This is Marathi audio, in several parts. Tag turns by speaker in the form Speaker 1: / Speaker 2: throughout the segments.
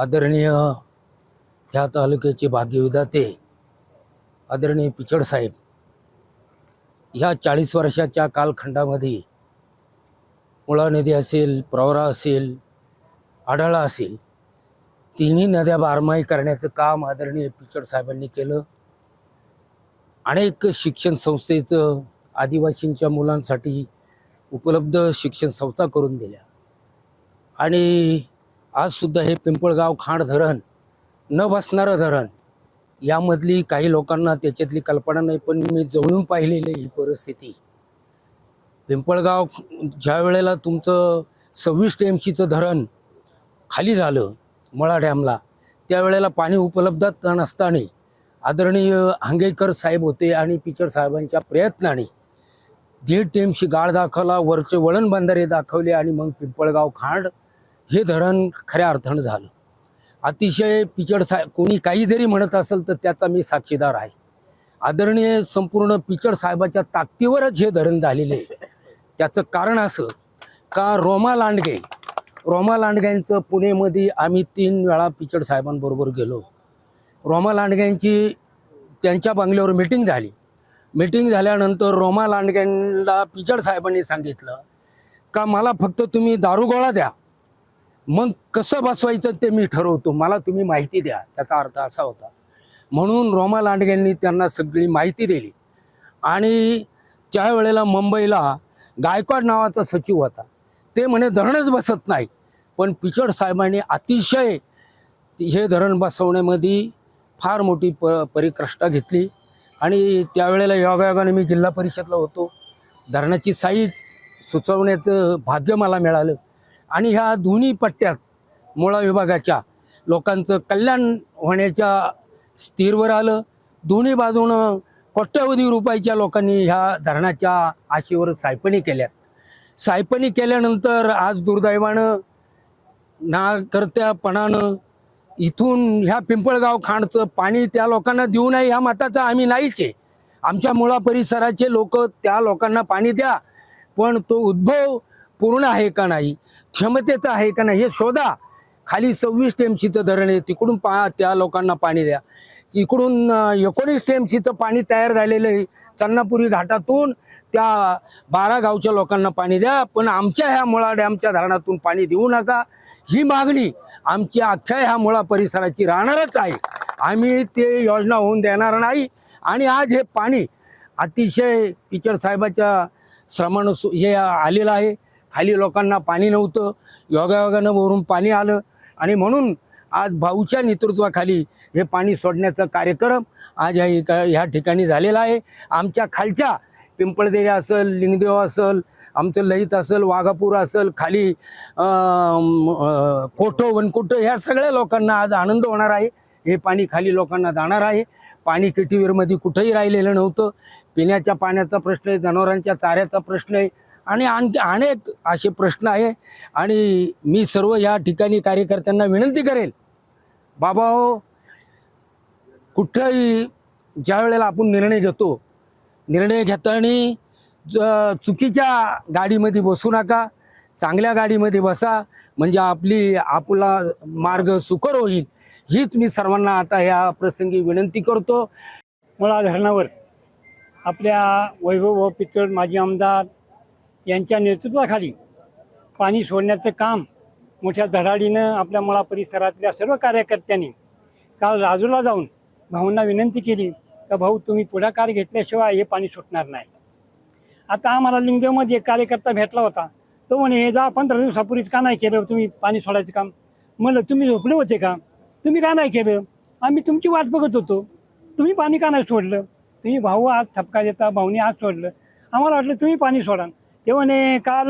Speaker 1: आदरणीय ह्या तालुक्याचे भाग्यविधाते आदरणीय पिचड साहेब ह्या चाळीस वर्षाच्या कालखंडामध्ये मुळा नदी असेल प्रवरा असेल आढाळा असेल तिन्ही नद्या बारमाही करण्याचं काम आदरणीय पिचड साहेबांनी केलं. अनेक शिक्षण संस्थेचं आदिवासींच्या मुलांसाठी उपलब्ध शिक्षण संस्था करून दिल्या. आणि आजसुद्धा हे पिंपळगाव खांड धरण न बसणारं धरण यामधली काही लोकांना त्याच्यातली कल्पना नाही पण मी जवळून पाहिलेली ही परिस्थिती. पिंपळगाव ज्या वेळेला तुमचं सव्वीस टी एम सीचं धरण खाली झालं मळा डॅमला त्यावेळेला पाणी उपलब्ध नसताना आदरणीय हांगेकर साहेब होते आणि पिचर साहेबांच्या प्रयत्नाने दीड टीएमशी गाळ दाखवला वरचे वळण बंधारे दाखवले आणि मग पिंपळगाव खांड हे धरण खऱ्या अर्थानं झालं. अतिशय पिचड सा कोणी काही जरी म्हणत असेल तर त्याचा मी साक्षीदार आहे. आदरणीय संपूर्ण पिचड साहेबाच्या ताकदीवरच हे धरण झालेले आहे. त्याचं कारण असं का रोमा लांडगे रोमा लांडग्यांचं पुणेमध्ये आम्ही तीन वेळा पिचड साहेबांबरोबर गेलो. रोमा लांडग्यांची त्यांच्या बंगल्यावर मिटिंग झाली. मिटिंग झाल्यानंतर रोमा लांडग्यांना पिचड साहेबांनी सांगितलं का मला फक्त तुम्ही दारुगोळा द्या मग कसं बसवायचं ते मी ठरवतो. मला तुम्ही माहिती द्या. त्याचा अर्थ असा होता. म्हणून रोमा लांडग्यांनी त्यांना सगळी माहिती दिली. आणि त्या वेळेला मुंबईला गायकवाड नावाचा सचिव होता. ते म्हणे धरणच बसत नाही. पण पिचड साहेबांनी अतिशय हे धरण बसवण्यामध्ये फार मोठी प परिकृष्टा घेतली. आणि त्यावेळेला योगायोगाने मी जिल्हा परिषदला होतो. धरणाची साईट सुचवण्याचं भाग्य मला मिळालं. आणि ह्या दोन्ही पट्ट्यात मुळा विभागाच्या लोकांचं कल्याण होण्याच्या स्थिरवर आलं. दोन्ही बाजूनं कोट्यावधी रुपयाच्या लोकांनी ह्या धरणाच्या आशेवर सायपणी केल्यात. सायपणी केल्यानंतर आज दुर्दैवानं ना करत्यापणानं इथून ह्या पिंपळगाव खांडचं पाणी त्या लोकांना देऊ नये ह्या मताचा आम्ही नाहीच. आहे आमच्या मुळा परिसराचे लोक त्या लोकांना पाणी द्या. पण तो उद्भव पूर्ण आहे का नाही? क्षमतेचं आहे का नाही? हे शोधा. खाली सव्वीस टेमसीचं धरण आहे. तिकडून पा त्या लोकांना पाणी द्या. इकडून एकोणीस टेमसीचं पाणी तयार झालेलं आहे. चन्नापुरी घाटातून त्या बारा गावच्या लोकांना पाणी द्या. पण आमच्या ह्या मुळा डॅमच्या धरणातून पाणी देऊ नका. ही मागणी आमची अख्ख्या ह्या मुळा परिसराची राहणारच आहे. आम्ही ते योजना होऊन देणार नाही. आणि आज हे पाणी अतिशय पिचर साहेबाच्या श्रमानं सु- हे आलेलं आहे. खाली लोकांना पाणी नव्हतं. योगायोगानं वरून पाणी आलं. आणि म्हणून आज भाऊच्या नेतृत्वाखाली हे पाणी सोडण्याचा कार्यक्रम आज ह्या ह्या ठिकाणी झालेला आहे. आमच्या खालच्या पिंपळदेवी असेल लिंगदेव असेल आमचं लहित असेल वाघापूर असेल खाली कोठो वनकोटो ह्या सगळ्या लोकांना आज आनंद होणार आहे. हे पाणी खाली लोकांना जाणार आहे. पाणी किटीवीरमध्ये कुठंही राहिलेलं नव्हतं. पिण्याच्या पाण्याचा प्रश्न आहे जनावरांच्या चाऱ्याचा प्रश्न आहे. आणि आणखी अनेक असे प्रश्न आहे. आणि मी सर्व या ठिकाणी कार्यकर्त्यांना विनंती करेल बाबा हो कुठंही ज्या वेळेला आपण निर्णय घेतो निर्णय घेताना ज- चुकीच्या गाडीमध्ये बसू नका चांगल्या गाडीमध्ये बसा म्हणजे आपली आपला मार्ग सुकर होईल हीच मी सर्वांना आता या प्रसंगी विनंती करतो.
Speaker 2: मुळा धरणावर आपल्या वैभव व पिचड माजी आमदार यांच्या नेतृत्वाखाली पाणी सोडण्याचं काम मोठ्या धडाडीनं आपल्या मुळा परिसरातल्या सर्व कार्यकर्त्यांनी काल राजूला जाऊन भाऊंना विनंती केली का भाऊ तुम्ही पुढाकार घेतल्याशिवाय हे पाणी सुटणार नाही. आता आम्हाला लिंगदेवमध्ये एक कार्यकर्ता भेटला होता. तो म्हणे हे जा पंधरा दिवसापूर्वीच का नाही केलं तुम्ही पाणी सोडायचं काम? म्हणलं तुम्ही झोपले होते का? तुम्ही का नाही केलं? आम्ही तुमची वाट बघत होतो. तुम्ही पाणी का नाही सोडलं? तुम्ही भाऊ आज ठपका देता भाऊने आज सोडलं. आम्हाला वाटलं तुम्ही पाणी सोडा. ते म्हणे काल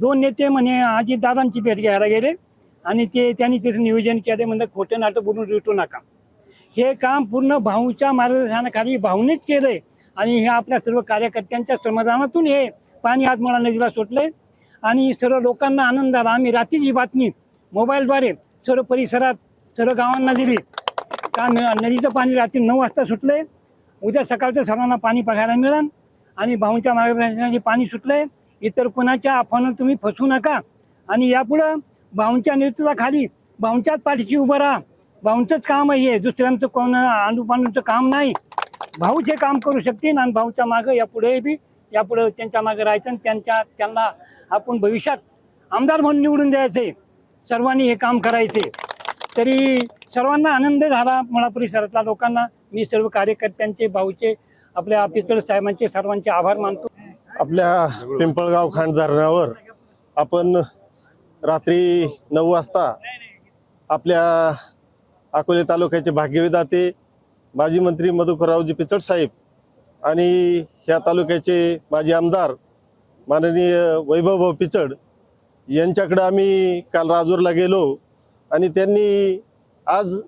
Speaker 2: दोन नेते म्हणे अजितदादांची भेट घ्यायला गेले आणि ते त्यांनी तिथं नियोजन केले म्हणजे खोटं नाटं बोलून रिटू नका. हे काम पूर्ण भाऊच्या मार्गदर्शनाखाली भाऊनेच केलंय आणि हे आपल्या सर्व कार्यकर्त्यांच्या श्रमदानातून हे पाणी आज मला नदीला सुटलंय. आणि सर्व लोकांना आनंद आला आम्ही रात्री ही बातमी मोबाईलद्वारे सर्व परिसरात सर्व गावांना दिली. का नदीचं पाणी रात्री नऊ वाजता सुटलंय. उद्या सकाळचं सर्वांना पाणी बघायला मिळेल. आणि भाऊंच्या मार्गदर्शनाने पाणी सुटलंय. इतर कुणाच्या अफवानं तुम्ही फसू नका. आणि यापुढं भाऊंच्या नेतृत्वाखाली भाऊंच्याच पाठीशी उभं राहा. भाऊंचंच काम आहे हे. दुसऱ्यांचं कोण अनुपानूचं काम नाही. भाऊच हे काम करू शकतील आणि भाऊच्या मागं यापुढे बी यापुढं त्यांच्या मागं राहायचं आणि त्यांच्या त्यांना आपण भविष्यात आमदार म्हणून निवडून द्यायचे. सर्वांनी हे काम करायचे. तरी सर्वांना आनंद झाला मला परिसरातल्या लोकांना. मी सर्व कार्यकर्त्यांचे भाऊचे आपल्या पितळ साहेबांचे सर्वांचे आभार मानतो.
Speaker 3: आपल्या पिंपळगाव खांड धरणावर आपण रात्री नऊ वाजता आपल्या अकोले तालुक्याचे भाग्यविदाते माजी मंत्री मधुकररावजी पिचड साहेब आणि ह्या तालुक्याचे माजी आमदार माननीय वैभवभाऊ पिचड यांच्याकडं आम्ही काल राजूरला गेलो आणि त्यांनी आज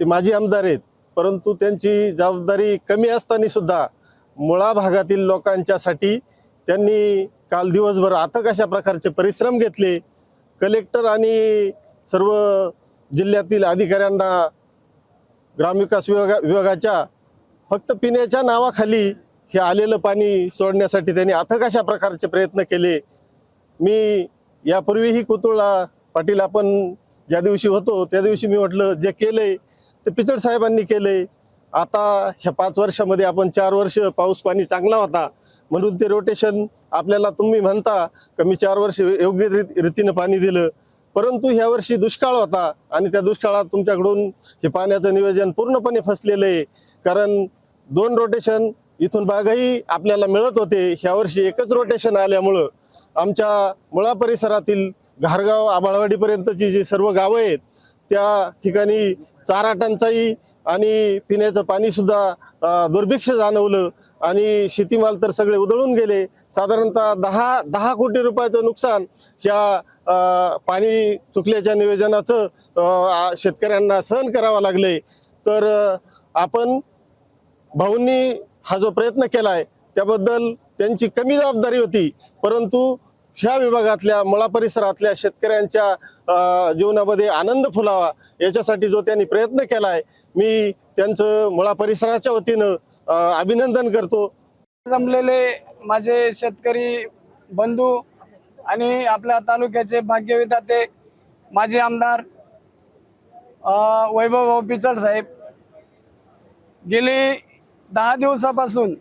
Speaker 3: ते माजी आमदार आहेत परंतु त्यांची जबाबदारी कमी असताना सुद्धा मुळा भागातील लोकांच्यासाठी त्यांनी काल दिवसभर अथक अशा प्रकारचे परिश्रम घेतले. कलेक्टर आणि सर्व जिल्ह्यातील अधिकाऱ्यांना ग्रामविकास विभागा विभागाच्या फक्त पिण्याच्या नावाखाली हे आलेलं पाणी सोडण्यासाठी त्यांनी अथक अशा प्रकारचे प्रयत्न केले. मी यापूर्वीही कुतुळला पाटील आपण ज्या दिवशी होतो त्या दिवशी मी म्हटलं जे केलंय ते पिचड साहेबांनी केलंय. आता ह्या पाच वर्षामध्ये आपण चार वर्ष पाऊस पाणी चांगला होता म्हणून ते रोटेशन आपल्याला तुम्ही म्हणता का मी चार वर्ष योग्य रीत- रीतीनं पाणी दिलं. परंतु ह्या वर्षी दुष्काळ होता आणि त्या दुष्काळात तुमच्याकडून हे पाण्याचं नियोजन पूर्णपणे फसलेलं आहे. कारण दोन रोटेशन इथून बागही आपल्याला मिळत होते. ह्या वर्षी एकच रोटेशन आल्यामुळं आमच्या मुळा परिसरातील घारगाव आबाळवाडीपर्यंतची जी सर्व गावं आहेत त्या ठिकाणी चारा टंचाई आणि पिण्याचं पाणी सुद्धा दुर्भिक्ष जाणवलं आणि शेतीमाल तर सगळे उधळून गेले. साधारणतः दहा दहा कोटी रुपयाचं नुकसान ह्या पाणी चुकल्याच्या नियोजनाचं शेतकऱ्यांना सहन करावं लागले. तर आपण भाऊंनी हा जो प्रयत्न केलाय त्याबद्दल त्यांची कमी जबाबदारी होती. परंतु ह्या विभागातल्या मुळा परिसरातल्या शेतकऱ्यांच्या जीवनामध्ये आनंद फुलावा याच्यासाठी जो त्यांनी प्रयत्न केला आहे मी त्यांचं मुळा परिसराच्या वतीनं अभिनंदन करतो.
Speaker 4: जमलेले माझे शेतकरी बंधू आणि आपल्या तालुक्याचे भाग्यविधाते माजी आमदार वैभव भाऊ पिचड साहेब. गेली दहा दिवसापासून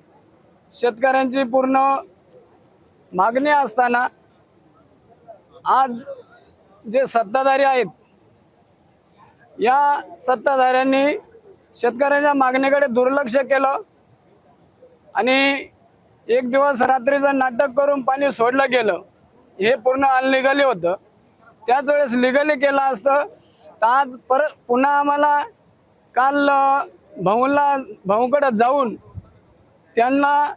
Speaker 4: शेतकऱ्यांची पूर्ण मागणी असताना आज जे सत्ताधारी आहेत या सत्ताधाऱ्यांनी शेतकऱ्यांच्या मागणीकडे दुर्लक्ष केलं आणि एक दिवस रात्रीचं नाटक करून पाणी सोडलं गेलं. हे पूर्ण अनलिगली होतं. त्याच वेळेस लिगली केलं असतं. तर आज परत पुन्हा आम्हाला काल भाऊला भाऊकडं जाऊन त्यांना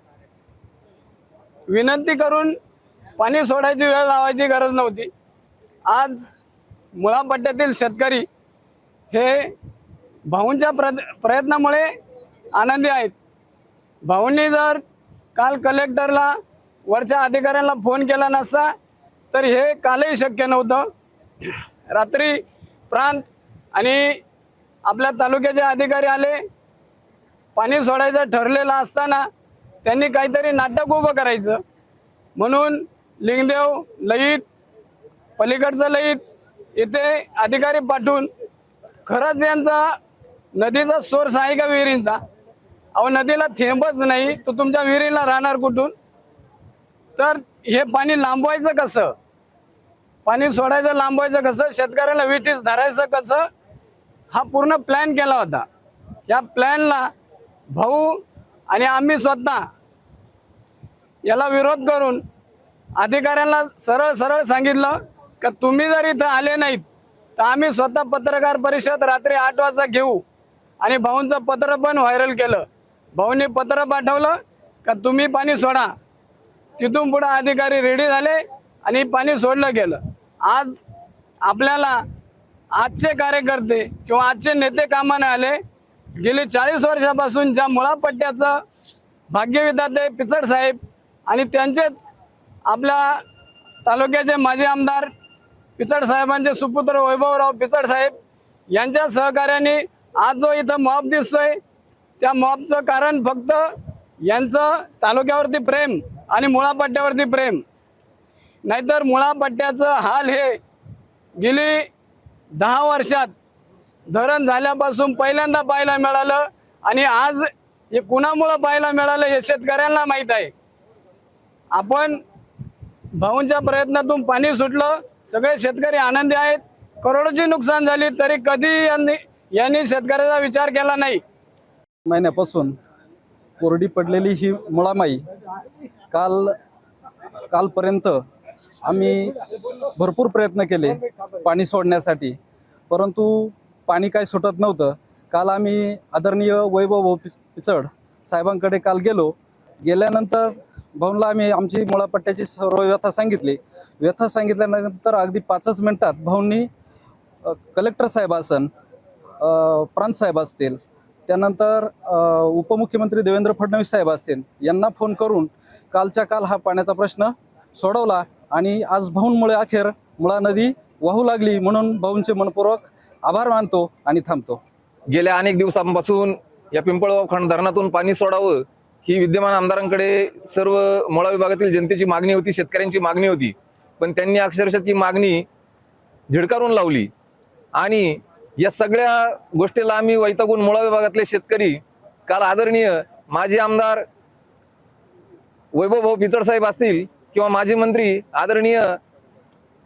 Speaker 4: विनंती करून पाणी सोडायची वेळ लावायची गरज नव्हती. आज मुळापट्ट्यातील शेतकरी हे भाऊंच्या प्र प्रयत्नामुळे आनंदी आहेत. भाऊंनी जर काल कलेक्टरला वरच्या अधिकाऱ्यांना फोन केला नसता तर हे कालही शक्य नव्हतं. रात्री प्रांत आणि आपल्या तालुक्याचे अधिकारी आले पाणी सोडायचं ठरलेलं असताना त्यांनी काहीतरी नाटक उभं करायचं. म्हणून लिंगदेव लईत पलीकडचं लईत इथे अधिकारी पाठवून खरंच यांचा नदीचा सोर्स आहे का विहिरींचा? अहो नदीला थेंबच नाही तो तुमच्या विहिरीला राहणार कुठून? तर हे पाणी लांबवायचं कसं? पाणी सोडायचं लांबवायचं कसं? शेतकऱ्याला विटीस धरायचं कसं? हा पूर्ण प्लॅन केला होता. या प्लॅनला भाऊ आणि आम्ही स्वतः याला विरोध करून अधिकाऱ्यांना सरळ सरळ सांगितलं का तुम्ही जर इथं आले नाहीत तर आम्ही स्वतः पत्रकार परिषद रात्री आठ वाजता घेऊ. आणि भाऊंचं पत्र पण व्हायरल केलं. भाऊंनी पत्र पाठवलं का तुम्ही पाणी सोडा. तिथून पुढं अधिकारी रेडी झाले आणि पाणी सोडलं गेलं. आज आपल्याला आजचे कार्यकर्ते किंवा आजचे नेते कामाने आले. गेली चाळीस वर्षापासून ज्या मुळापट्ट्याचं भाग्यविधाते पिचड साहेब आणि त्यांचेच आपल्या तालुक्याचे माजी आमदार पिचड साहेबांचे सुपुत्र वैभवराव पिचड साहेब यांच्या सहकार्याने आज जो इथं मॉब दिसतोय त्या मॉबचं कारण फक्त यांचं तालुक्यावरती प्रेम आणि मुळापट्ट्यावरती प्रेम. नाहीतर मुळापट्ट्याचं हाल हे गेली दहा वर्षात धरण झाल्यापासून पहिल्यांदा पाहायला मिळालं आणि आज हे कुणामुळं पाहायला मिळालं हे शेतकऱ्यांना माहीत आहे. आपण भाऊंच्या प्रयत्नातून पाणी सुटलं सगळे शेतकरी आनंदी आहेत. करोडोची नुकसान झाली तरी कधी यांनी यांनी शेतकऱ्याचा विचार केला नाही.
Speaker 5: महिन्यापासून कोरडी पडलेली ही मुळामाई काल कालपर्यंत आम्ही भरपूर प्रयत्न केले पाणी सोडण्यासाठी. परंतु पाणी काही सुटत नव्हतं. काल आम्ही आदरणीय वैभव पिचड साहेबांकडे काल गेलो. गेल्यानंतर भाऊनला आम्ही आमची मुळापट्ट्याची सर्व व्यथा सांगितली. व्यथा सांगितल्यानंतर अगदी पाचच मिनटात भाऊंनी कलेक्टर साहेब असन प्रांत साहेब असतील त्यानंतर उपमुख्यमंत्री देवेंद्र फडणवीस साहेब असतील यांना फोन करून कालच्या काल हा पाण्याचा प्रश्न सोडवला आणि आज भाऊंमुळे अखेर मुळा नदी वाहू लागली म्हणून भाऊंचे मनपूर्वक आभार मानतो आणि थांबतो.
Speaker 6: गेल्या अनेक दिवसांपासून या पिंपळगाव खंड धरणातून पाणी सोडावं ही विद्यमान आमदारांकडे सर्व मोळा विभागातील जनतेची मागणी होती शेतकऱ्यांची मागणी होती. पण त्यांनी अक्षरशः ती मागणी झिडकारून लावली. आणि या सगळ्या गोष्टीला आम्ही वैतागून मुळा विभागातले शेतकरी काल आदरणीय माजी आमदार वैभव भाऊ पिचड साहेब असतील किंवा माजी मंत्री आदरणीय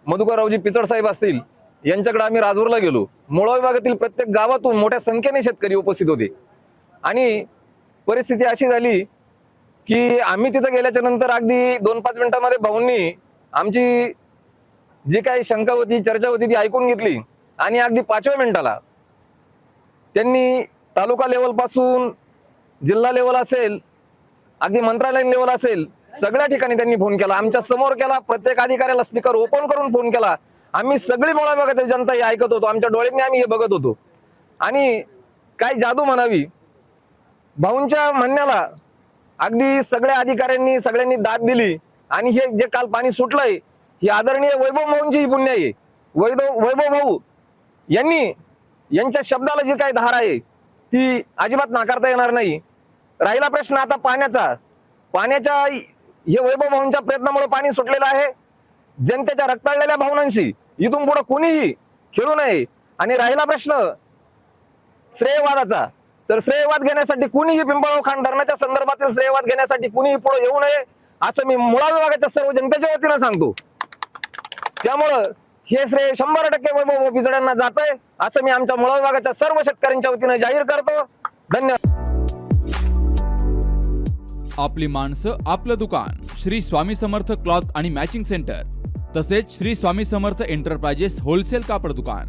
Speaker 6: मधुकररावजी पिचड साहेब असतील यांच्याकडे आम्ही राजूरला गेलो. मुळा विभागातील प्रत्येक गावातून मोठ्या संख्येने शेतकरी उपस्थित होते. आणि परिस्थिती अशी झाली की आम्ही तिथं गेल्याच्यानंतर अगदी दोन पाच मिनिटांमध्ये भाऊंनी आमची जी काही शंका होती चर्चा होती ती ऐकून घेतली आणि अगदी पाचव्या मिनिटाला त्यांनी तालुका लेवलपासून जिल्हा लेवल असेल अगदी मंत्रालयीन लेवल असेल सगळ्या ठिकाणी त्यांनी फोन केला. आमच्यासमोर केला प्रत्येक अधिकाऱ्याला स्पीकर ओपन करून फोन केला. आम्ही सगळी मोळा बघत जनता हे ऐकत होतो आमच्या डोळ्यांनी आम्ही हे बघत होतो. आणि काय जादू म्हणावी भाऊंच्या म्हणण्याला अगदी सगळ्या अधिकाऱ्यांनी सगळ्यांनी दाद दिली. आणि हे जे काल पाणी सुटलंय ही आदरणीय वैभव भाऊंची ही पुण्य आहे. वैभव वैभव भाऊ यांनी यांच्या शब्दाला जी काही धार आहे ती अजिबात नाकारता येणार नाही. राहिला प्रश्न आता पाण्याचा. पाण्याच्या हे वैभव भाऊंच्या प्रयत्नामुळे पाणी सुटलेलं आहे. जनतेच्या रक्ताळलेल्या भावनांशी इथून पुढे कोणीही खेळू नये. आणि राहिला प्रश्न श्रेयवादाचा. तर श्रेयवाद घेण्यासाठी कुणीही पिंपळगाव खांड धरणाच्या संदर्भातील श्रेयवाद घेण्यासाठी कुणीही पुढे येऊ नये असं मी मुळा विभागाच्या सर्व जनतेच्या वतीनं सांगतो. त्यामुळं हे श्रेय शंभर टक्के वैभव पिचड्यांना जात आहे असं मी आमच्या मुळा विभागाच्या सर्व शेतकऱ्यांच्या वतीनं जाहीर करतो. धन्यवाद.
Speaker 7: आपली माणसं आपलं दुकान श्री स्वामी समर्थ क्लॉथ आणि मॅचिंग सेंटर तसेच श्री स्वामी समर्थ एंटरप्राइजेस होलसेल कापड दुकान.